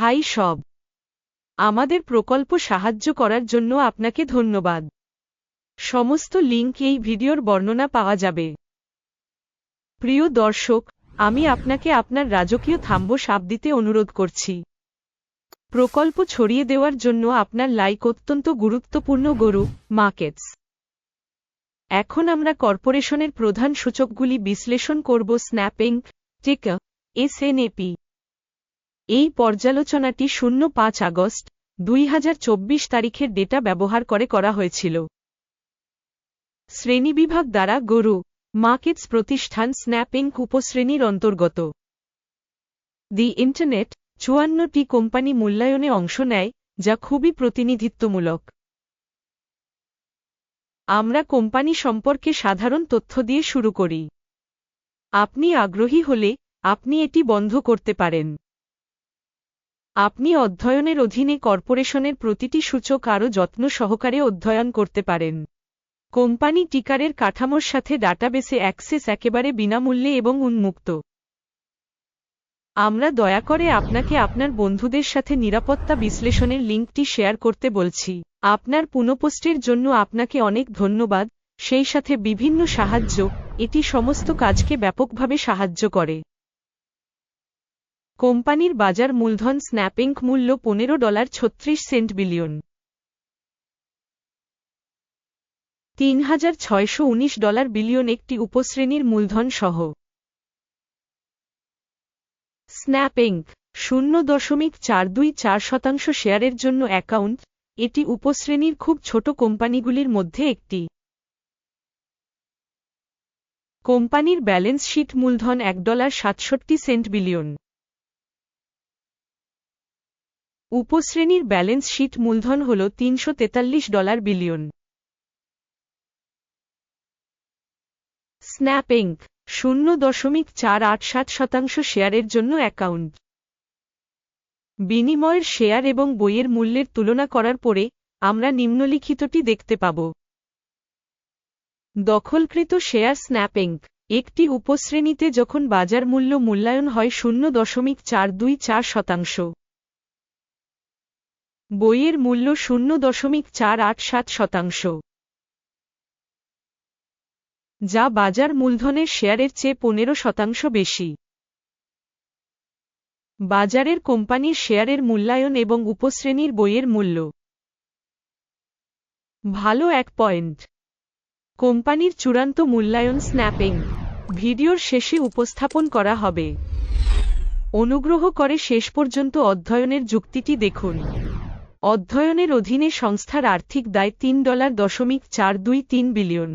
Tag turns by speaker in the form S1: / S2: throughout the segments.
S1: High সব। আমাদের প্রকল্প সাহায্য করার জন্য আপনাকে ধন্যবাদ। সমস্ত লিঙ্ক এই ভিডিওর বর্ণনা পাওয়া যাবে। প্রিয় দর্শক, আমি আপনাকে আপনার রাজকীয় থাম্ব সাপ দিতে অনুরোধ করছি। প্রকল্প ছড়িয়ে দেওয়ার জন্য আপনার লাইক অত্যন্ত গুরুত্বপূর্ণ গরু মার্কেটস এখন আমরা কর্পোরেশনের প্রধান সূচকগুলি বিশ্লেষণ করব স্ন্যাপিং টিকা এসএনএপি এই পর্যালোচনাটি শূন্য পাঁচ আগস্ট, দুই হাজার চব্বিশ তারিখের ডেটা ব্যবহার করে করা হয়েছিল। শ্রেণীবিভাগ দ্বারা গরু, মার্কেটস প্রতিষ্ঠান স্ন্যাপিং উপশ্রেণীর অন্তর্গত। দি ইন্টারনেট, চুয়ান্নটি কোম্পানি মূল্যায়নে অংশ নেয়, যা খুবই প্রতিনিধিত্বমূলক। আমরা কোম্পানি সম্পর্কে সাধারণ তথ্য দিয়ে শুরু করি। আপনি আগ্রহী হলে, আপনি এটি বন্ধ করতে পারেন। আপনি অধ্যয়নের অধীনে কর্পোরেশনের প্রতিটি সূচক আরও যত্ন সহকারে অধ্যয়ন করতে পারেন। কোম্পানি টিকারের কাঠামোর সাথে ডাটাবেসে অ্যাক্সেস একেবারে বিনামূল্যে এবং উন্মুক্ত। আমরা দয়া করে আপনাকে আপনার বন্ধুদের সাথে নিরাপত্তা বিশ্লেষণের লিঙ্কটি শেয়ার করতে বলছি। আপনার পুনঃপোস্টের জন্য আপনাকে অনেক ধন্যবাদ। সেই সাথে বিভিন্ন সাহায্য, এটি সমস্ত কাজকে ব্যাপকভাবে সাহায্য করে। কোম্পানির বাজার মূলধন স্ন্যাপিং মূল্য পনেরো ডলার ছত্রিশ সেন্ট বিলিয়ন। তিন হাজার ছয়শো উনিশ ডলার বিলিয়ন একটি উপশ্রেণীর মূলধন সহ। স্ন্যাপিংক শূন্য দশমিক চার দুই চার শতাংশ শেয়ারের জন্য অ্যাকাউন্ট, এটি উপশ্রেণীর খুব ছোট কোম্পানিগুলির মধ্যে একটি। কোম্পানির ব্যালেন্স শিট মূলধন এক ডলার সাতষট্টি সেন্ট বিলিয়ন। উপশ্রেণীর ব্যালেন্স শীট মূলধন হল তিনশো তেতাল্লিশ ডলার বিলিয়ন। স্ন্যাপিং শূন্য দশমিক চার আট সাত শতাংশ শেয়ারের জন্য অ্যাকাউন্ট। বিনিময়ের শেয়ার এবং বইয়ের মূল্যের তুলনা করার পরে, আমরা নিম্নলিখিতটি দেখতে পাব। দখলকৃত শেয়ার স্ন্যাপিং একটি উপশ্রেণীতে যখন বাজার মূল্য মূল্যায়ন হয় শূন্য দশমিক চার দুই চার শতাংশ। বইয়ের মূল্য শূন্য দশমিক চার আট সাত শতাংশ। যা বাজার মূলধনের শেয়ারের চেয়ে পনেরো শতাংশ বেশি। বাজারের কোম্পানির শেয়ারের মূল্যায়ন এবং উপশ্রেণীর বইয়ের মূল্য। ভালো এক পয়েন্ট। কোম্পানির চূড়ান্ত মূল্যায়ন স্ন্যাপিং। ভিডিওর শেষে উপস্থাপন করা হবে। অনুগ্রহ করে শেষ পর্যন্ত অধ্যয়নের যুক্তিটি দেখুন। অধ্যয়নের অধীনে সংস্থার আর্থিক দায় তিন ডলার দশমিক চার দুই তিন বিলিয়ন।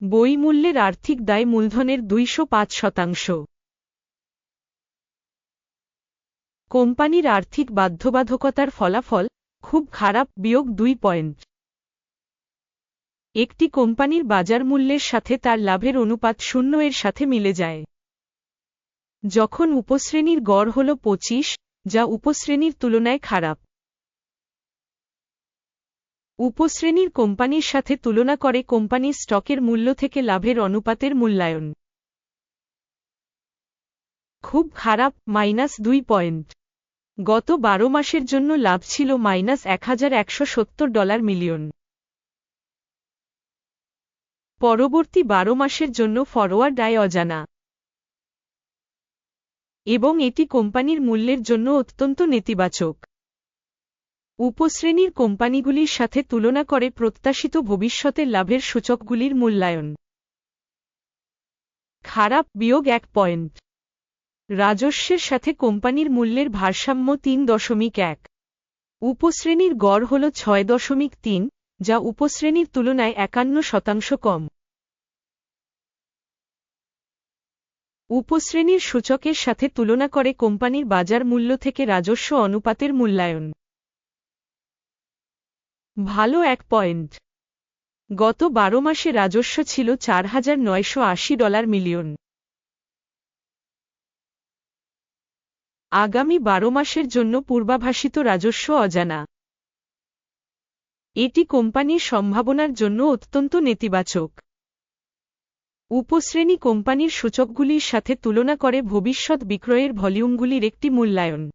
S1: বই মূল্যের আর্থিক দায় মূলধনের দুইশো পাঁচ শতাংশ। কোম্পানির আর্থিক বাধ্যবাধকতার ফলাফল খুব খারাপ, বিয়োগ দুই পয়েন্ট। একটি কোম্পানির বাজার মূল্যের সাথে তার লাভের অনুপাত শূন্য এর সাথে মিলে যায়। যখন উপশ্রেণীর গড় হল পঁচিশ, যা উপশ্রেণীর তুলনায় খারাপ। উপশ্রেণীর কোম্পানির সাথে তুলনা করে কোম্পানির স্টকের মূল্য থেকে লাভের অনুপাতের মূল্যায়ন। খুব খারাপ, মাইনাস দুই পয়েন্ট। গত বারো মাসের জন্য লাভ ছিল মাইনাস এক হাজার একশো সত্তর ডলার মিলিয়ন। পরবর্তী বারো মাসের জন্য ফরওয়ার্ড আয় অজানা। এবং এটি কোম্পানির মূল্যের জন্য অত্যন্ত নেতিবাচক। উপশ্রেণীর কোম্পানিগুলির সাথে তুলনা করে প্রত্যাশিত ভবিষ্যতের লাভের সূচকগুলির মূল্যায়ন। খারাপ বিয়োগ এক পয়েন্ট। রাজস্বের সাথে কোম্পানির মূল্যের ভারসাম্য তিন দশমিক এক। উপশ্রেণীর গড় হল ছয় দশমিক তিন, যা উপশ্রেণীর তুলনায় একান্ন শতাংশ কম। উপশ্রেণীর সূচকের সাথে তুলনা করে কোম্পানির বাজার মূল্য থেকে রাজস্ব অনুপাতের মূল্যায়ন। ভালো এক পয়েন্ট। গত বারো মাসে রাজস্ব ছিল চার হাজার নয়শো আশি ডলার মিলিয়ন। আগামী বারো মাসের জন্য পূর্বাভাসিত রাজস্ব অজানা। এটি কোম্পানির সম্ভাবনার জন্য অত্যন্ত নেতিবাচক। উপশ্রেণী কোম্পানির সূচকগুলির সাথে তুলনা করে ভবিষ্যৎ বিক্রয়ের ভলিউমগুলির একটি মূল্যায়ন।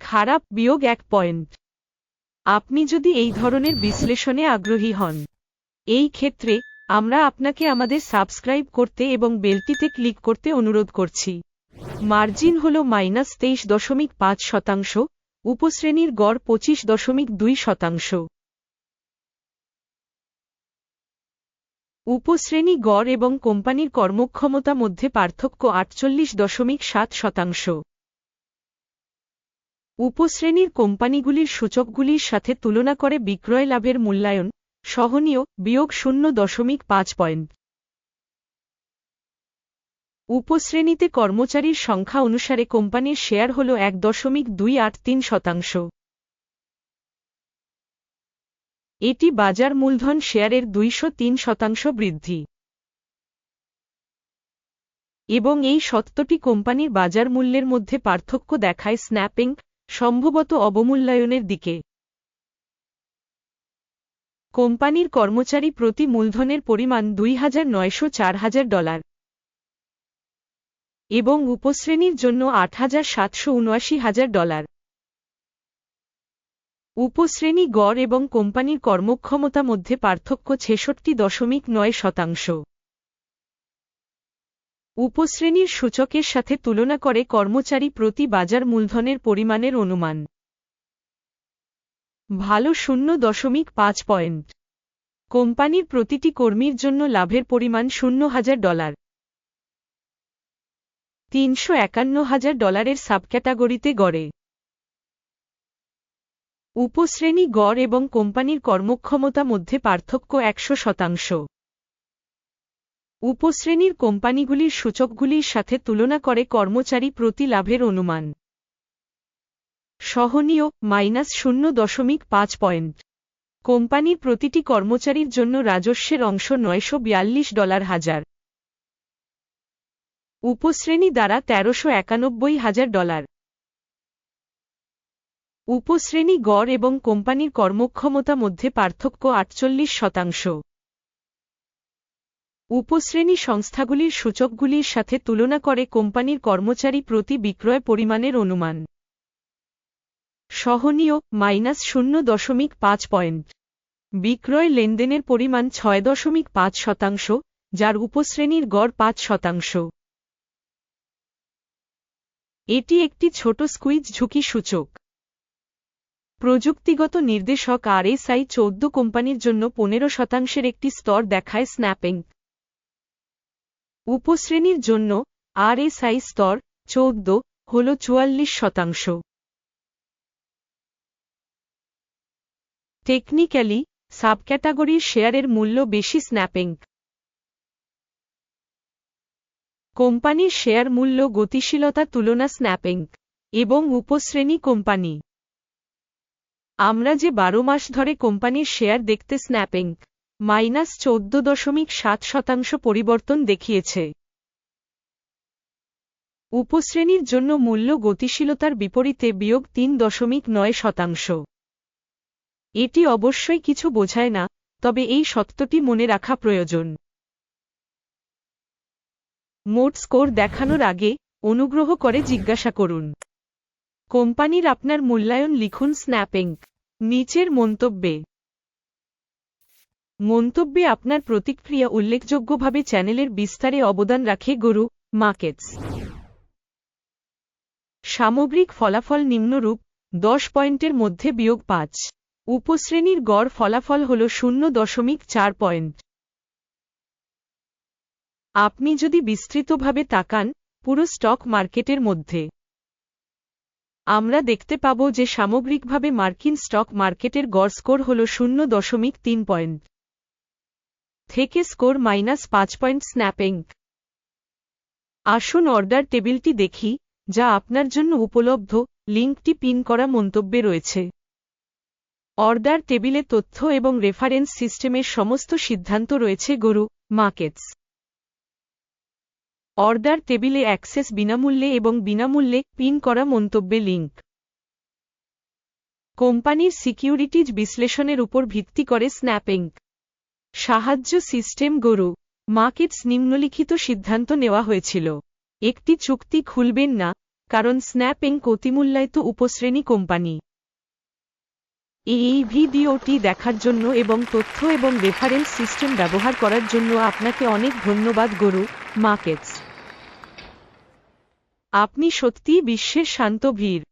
S1: খারাপ বিয়োগ এক পয়েন্ট। আপনি যদি এই ধরনের বিশ্লেষণে আগ্রহী হন, এই ক্ষেত্রে আমরা আপনাকে আমাদের সাবস্ক্রাইব করতে এবং বেলটিতে ক্লিক করতে অনুরোধ করছি। মার্জিন হল মাইনাস তেইশ দশমিক পাঁচ শতাংশ, উপশ্রেণীর গড় পঁচিশ দশমিক দুই শতাংশ। উপশ্রেণী গড় এবং কোম্পানির কর্মক্ষমতা মধ্যে পার্থক্য আটচল্লিশ দশমিক সাত শতাংশ। উপশ্রেণীর কোম্পানিগুলির সূচকগুলির সাথে তুলনা করে বিক্রয় লাভের মূল্যায়ন, সহনীয়, বিয়োগ শূন্য দশমিক পাঁচ পয়েন্ট। উপশ্রেণীতে কর্মচারীর সংখ্যা অনুসারে কোম্পানির শেয়ার হল এক দশমিক দুই আট তিন শতাংশ। এটি বাজার মূলধন শেয়ারের দুইশো তিন শতাংশ বৃদ্ধি। এবং এই সত্যটি কোম্পানির বাজার মূল্যের মধ্যে পার্থক্য দেখায় স্ন্যাপিং, সম্ভবত অবমূল্যায়নের দিকে। কোম্পানির কর্মচারী প্রতি মূলধনের পরিমাণ দুই হাজার নয়শো চার হাজার ডলার। এবং উপশ্রেণীর জন্য আট হাজার সাতশো উনআশি হাজার ডলার। উপশ্রেণী গড় এবং কোম্পানির কর্মক্ষমতা মধ্যে পার্থক্য ছেষট্টি দশমিক নয় শতাংশ। উপশ্রেণীর সূচকের সাথে তুলনা করে কর্মচারী প্রতি বাজার মূলধনের পরিমাণের অনুমান। ভালো শূন্য দশমিক পাঁচ পয়েন্ট। কোম্পানির প্রতিটি কর্মীর জন্য লাভের পরিমাণ শূন্য হাজার ডলার। তিনশো একান্ন হাজার ডলারের সাবক্যাটাগরিতে গড়ে। উপশ্রেণী গড় এবং কোম্পানির কর্মক্ষমতা মধ্যে পার্থক্য একশো শতাংশ। উপশ্রেণীর কোম্পানিগুলির সূচকগুলির সাথে তুলনা করে কর্মচারী প্রতি লাভের অনুমান। সহনীয়, মাইনাস শূন্য দশমিক পাঁচ পয়েন্ট। কোম্পানির প্রতিটি কর্মচারীর জন্য রাজস্বের অংশ নয়শো বিয়াল্লিশ ডলার হাজার। উপশ্রেণী দ্বারা তেরোশো একানব্বই হাজার ডলার। উপশ্রেণী গড় এবং কোম্পানির কর্মক্ষমতা মধ্যে পার্থক্য আটচল্লিশ শতাংশ। উপশ্রেণী সংস্থাগুলির সূচকগুলির সাথে তুলনা করে কোম্পানির কর্মচারী প্রতি বিক্রয় পরিমাণের অনুমান। সহনীয়, মাইনাস শূন্য দশমিক পাঁচ পয়েন্ট। বিক্রয় লেনদেনের পরিমাণ ছয় দশমিক পাঁচ শতাংশ, যার উপশ্রেণীর গড় পাঁচ শতাংশ। এটি একটি ছোট স্কুইজ ঝুঁকি সূচক। প্রযুক্তিগত নির্দেশক আরএসআই চৌদ্দ কোম্পানির জন্য পনেরো শতাংশের একটি স্তর দেখায় স্ন্যাপিং। উপশ্রেণীর জন্য আরএসআই স্তর চৌদ্দ হল চুয়াল্লিশ শতাংশ। টেকনিক্যালি সাবক্যাটাগরির শেয়ারের মূল্য বেশি স্ন্যাপিং। কোম্পানির শেয়ার মূল্য গতিশীলতা তুলনা স্ন্যাপিং এবং উপশ্রেণী কোম্পানি। আমরা যে বারো মাস ধরে কোম্পানির শেয়ার দেখতে স্ন্যাপিং, মাইনাস চৌদ্দ দশমিক সাত শতাংশ পরিবর্তন দেখিয়েছে। উপশ্রেণীর জন্য মূল্য গতিশীলতার বিপরীতে বিয়োগ তিন দশমিক নয় শতাংশ। এটি অবশ্যই কিছু বোঝায় না, তবে এই সত্যটি মনে রাখা প্রয়োজন। মোট স্কোর দেখানোর আগে অনুগ্রহ করে জিজ্ঞাসা করুন। কোম্পানির আপনার মূল্যায়ন লিখুন স্ন্যাপিং নিচের মন্তব্যে। মন্তব্যে আপনার প্রতিক্রিয়া উল্লেখযোগ্যভাবে চ্যানেলের বিস্তারে অবদান রাখে গরু মার্কেটস সামগ্রিক ফলাফল নিম্নরূপ, দশ পয়েন্টের মধ্যে বিয়োগ পাঁচ। উপশ্রেণীর গড় ফলাফল হল শূন্য দশমিক চার পয়েন্ট। আপনি যদি বিস্তৃতভাবে তাকান পুরো স্টক মার্কেটের মধ্যে। আমরা দেখতে পাব যে সামগ্রিকভাবে মার্কিন স্টক মার্কেটের গড় স্কোর হল শূন্য দশমিক তিন পয়েন্ট থেকে স্কোর মাইনাস পাঁচ পয়েন্ট স্ন্যাপিং আসুন অর্ডার টেবিলটি দেখি, যা আপনার জন্য উপলব্ধ, লিঙ্কটি পিন করা মন্তব্যে রয়েছে। অর্ডার টেবিলে তথ্য এবং রেফারেন্স সিস্টেমের সমস্ত সিদ্ধান্ত রয়েছে, গরু, মার্কেটস। অর্ডার টেবিলে অ্যাক্সেস বিনামূল্যে এবং বিনামূল্যে পিন করা মন্তব্যে লিঙ্ক কোম্পানির সিকিউরিটিজ বিশ্লেষণের উপর ভিত্তি করে স্ন্যাপিং সাহায্য সিস্টেম গরু। মার্কেটস নিম্নলিখিত সিদ্ধান্ত নেওয়া হয়েছিল। একটি চুক্তি খুলবেন না, কারণ স্ন্যাপিং অতিমূল্যায়িত উপশ্রেণী কোম্পানি। এই ভিডিওটি দেখার জন্য এবং তথ্য এবং রেফারেন্স সিস্টেম ব্যবহার করার জন্য আপনাকে অনেক ধন্যবাদ গরু, মার্কেটস। আপনি সত্যিই বিশ্বের শান্ত ভিড়।